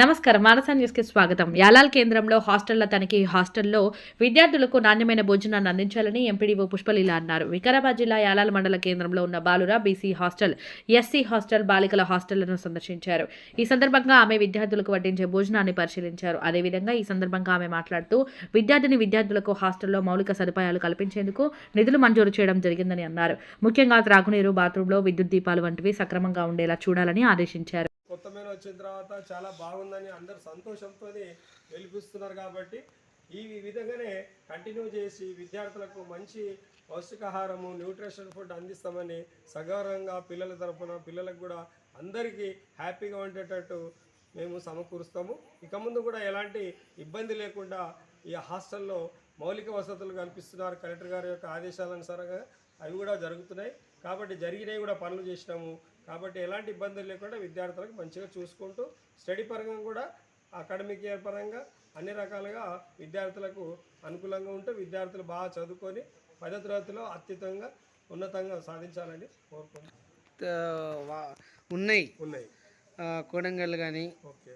నమస్కారం. మానస న్యూస్కి స్వాగతం. యాలాల్ కేంద్రంలో హాస్టళ్ళ తనిఖీ హాస్టల్లో విద్యార్థులకు నాణ్యమైన భోజనాన్ని అందించాలని ఎంపీడీఓ పుష్పలీల అన్నారు. వికారాబాద్ జిల్లా యాలాల్ మండల కేంద్రంలో ఉన్న బాలుర బీసీ హాస్టల్ ఎస్సీ హాస్టల్ బాలికల హాస్టళ్ళను సందర్శించారు. ఈ సందర్భంగా ఆమె విద్యార్థులకు వడ్డించే భోజనాన్ని పరిశీలించారు. అదేవిధంగా ఈ సందర్భంగా ఆమె మాట్లాడుతూ విద్యార్థిని విద్యార్థులకు హాస్టల్లో మౌలిక సదుపాయాలు కల్పించేందుకు నిధులు మంజూరు చేయడం జరిగిందని అన్నారు. ముఖ్యంగా త్రాగునీరు బాత్రూంలో విద్యుత్ దీపాలు వంటివి సక్రమంగా ఉండేలా చూడాలని ఆదేశించారు. వచ్చిన తర్వాత చాలా బాగుందని అందరు సంతోషంతో వెలిపిస్తున్నారు కాబట్టి ఈ విధంగానే కంటిన్యూ చేసి విద్యార్థులకు మంచి పౌష్టికాహారము న్యూట్రిషన్ ఫుడ్ అందిస్తామని సగౌరవంగా పిల్లల తరపున పిల్లలకు కూడా అందరికీ హ్యాపీగా ఉండేటట్టు మేము సమకూరుస్తాము. ఇక ముందు కూడా ఎలాంటి ఇబ్బంది లేకుండా ఈ హాస్టల్లో మౌలిక వసతులు కల్పిస్తున్నారు కలెక్టర్ గారి యొక్క ఆదేశాలనుసారంగా అవి కూడా జరుగుతున్నాయి. కాబట్టి జరిగినవి కూడా పనులు చేసినాము. కాబట్టి ఎలాంటి ఇబ్బందులు లేకుండా విద్యార్థులకు మంచిగా చూసుకుంటూ స్టడీ పరంగా కూడా అకాడమిక్ ఇయర్ పరంగా అన్ని రకాలుగా విద్యార్థులకు అనుకూలంగా ఉంటూ విద్యార్థులు బాగా చదువుకొని పదో తరగతిలో అత్యుతంగా ఉన్నతంగా సాధించాలని కోరుకుంటున్నాం త- వా- ఉన్నాయి. ఉన్నాయి. కోడంగల్ కానీ ఓకే.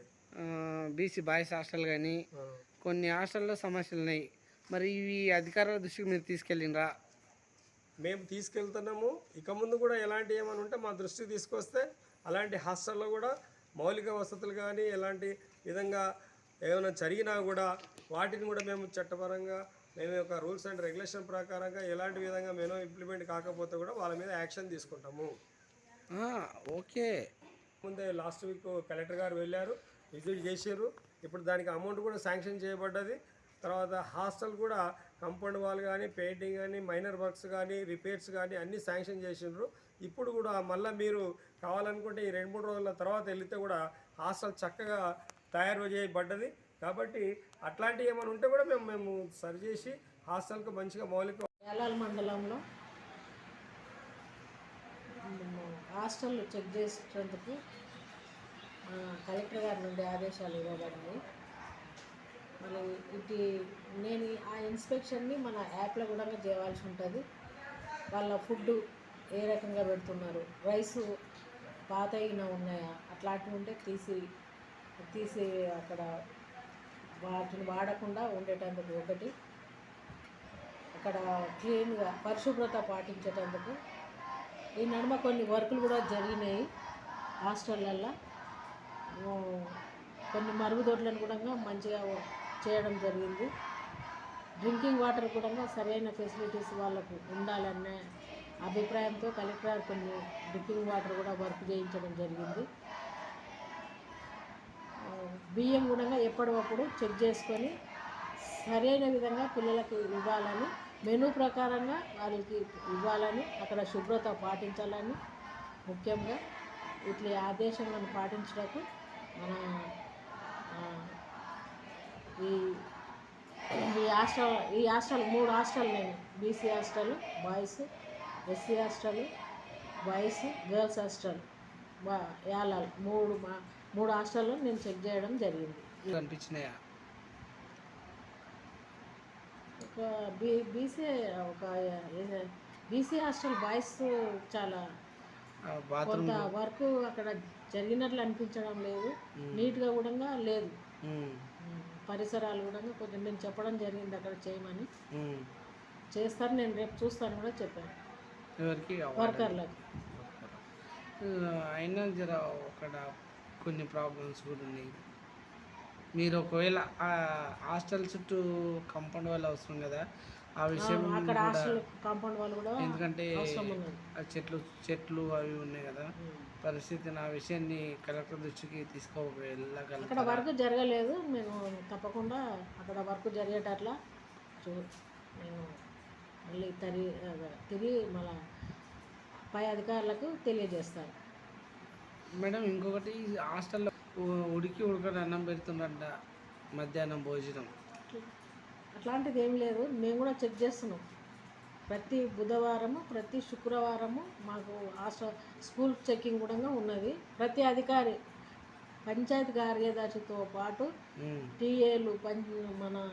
బీసీ బాయ్స్ హాస్టల్ కానీ. కొన్ని హాస్టల్లో సమస్యలు ఉన్నాయి మరి ఇవి అధికారుల దృష్టికి మీరు తీసుకెళ్ళిండ్రా? మేము తీసుకెళ్తున్నాము. ఇక ముందు కూడా ఎలాంటి ఏమైనా ఉంటే మా దృష్టికి తీసుకొస్తే అలాంటి హాస్టల్లో కూడా మౌలిక వసతులు కానీ ఎలాంటి విధంగా ఏమైనా జరిగినా కూడా వాటిని కూడా మేము చట్టపరంగా మేము యొక్క రూల్స్ అండ్ రెగ్యులేషన్ ప్రకారంగా ఎలాంటి విధంగా మేము ఇంప్లిమెంట్ కాకపోతే కూడా వాళ్ళ మీద యాక్షన్ తీసుకుంటాము. ఓకే. ముందే లాస్ట్ వీక్ కలెక్టర్ గారు వెళ్ళారు విజిట్ చేశారు. ఇప్పుడు దానికి అమౌంట్ కూడా శాంక్షన్ చేయబడ్డది. తర్వాత హాస్టల్ కూడా కంపౌండ్ వాల్ కానీ పెయింటింగ్ కానీ మైనర్ వర్క్స్ కానీ రిపేర్స్ కానీ అన్నీ శాంక్షన్ చేసిండ్రు. ఇప్పుడు కూడా మళ్ళీ మీరు కావాలనుకుంటే ఈ రెండు మూడు రోజుల తర్వాత వెళితే కూడా హాస్టల్ చక్కగా తయారు చేయబడ్డది. కాబట్టి అట్లాంటివి ఏమైనా ఉంటే కూడా మేము మేము సరి చేసి హాస్టల్కి మంచిగా మౌలిక వేలాల మండలంలో హాస్టల్ చెక్ చేసేందుకు కలెక్టర్ గారి నుండి ఆదేశాలు ఇవ్వబడినాయి మళ్ళీ ఇది నేను ఆ ఇన్స్పెక్షన్ని మన యాప్లో కూడా చేయాల్సి ఉంటుంది. వాళ్ళ ఫుడ్ ఏ రకంగా పెడుతున్నారు? రైస్ పాత అయినా ఉన్నాయా? అట్లాంటివి ఉంటే తీసి తీసి అక్కడ వాటిని వాడకుండా ఉండేటందుకు ఒకటి. అక్కడ క్లీన్గా పరిశుభ్రత పాటించేటందుకు. ఈ నడుమ కొన్ని వర్కులు కూడా జరిగినాయి హాస్టళ్ళల్లో. కొన్ని మరుగుదొడ్లను కూడా మంచిగా చేయడం జరిగింది. డ్రింకింగ్ వాటర్ కూడా సరైన ఫెసిలిటీస్ వాళ్ళకు ఉండాలనే అభిప్రాయంతో కలెక్టర్ కొన్ని డ్రింకింగ్ వాటర్ కూడా వర్క్ చేయించడం జరిగింది. బియ్యం కూడా ఎప్పటికప్పుడు చెక్ చేసుకొని సరైన విధంగా పిల్లలకి ఇవ్వాలని మెనూ ప్రకారంగా వాళ్ళకి ఇవ్వాలని అక్కడ శుభ్రత పాటించాలని ముఖ్యంగా ఇట్లా ఆదేశాలను పాటించడానికి మన ఈ ఈ హాస్టల్ ఈ హాస్టల్ మూడు హాస్టల్ నేను BC hostel boys SC hostel boys girls hostel. బా యాలాల్ మూడు మా మూడు హాస్టల్లో నేను చెక్ చేయడం జరిగింది. కనిపించినాయా? ఒక బీ బీసీ ఒక బీసీ హాస్టల్ బాయ్స్ చాలా కొంత వర్క్ అక్కడ జరిగినట్లు అనిపించడం లేదు. నీట్గా కూడా లేదు. పరిసరాలు కూడా కొంచెం నేను చెప్పడం జరిగింది అక్కడ చేయమని. చేస్తారు నేను రేపు చూస్తాను కూడా చెప్పాను. ఎవరికి? వర్కర్లకు. అయినా జర అక్కడ కొన్ని ప్రాబ్లమ్స్ కూడా ఉన్నాయి. మీరు ఒకవేళ హాస్టల్ చుట్టూ కంపౌండ్ వాళ్ళు అవసరం కదా ఆ విషయం అక్కడ కాంపౌండ్ వాళ్ళు కూడా ఎందుకంటే చెట్లు చెట్లు అవి ఉన్నాయి కదా. పరిస్థితిని ఆ విషయాన్ని కలెక్టర్ దృష్టికి అక్కడ తీసుకువెళ్ళగలుగుతారా వర్క్ జరగలేదు. మేము తప్పకుండా అక్కడ వర్క్ జరిగేటట్లా చూ నేను మళ్ళీ తరి తిరిగి మళ్ళా పై అధికారులకు తెలియజేస్తాను. మేడం ఇంకొకటి హాస్టల్లో ఉడికి ఉడకని అన్నం పెడుతుండంట మధ్యాహ్నం భోజనం. అట్లాంటిది ఏం లేదు. మేము కూడా చెక్ చేస్తున్నాం. ప్రతి బుధవారము ప్రతి శుక్రవారము మాకు హాస్టల్ స్కూల్ చెక్కింగ్ కూడా ఉన్నది. ప్రతి అధికారి పంచాయతీ కార్యదర్శితో పాటు. టీఏలు పం మన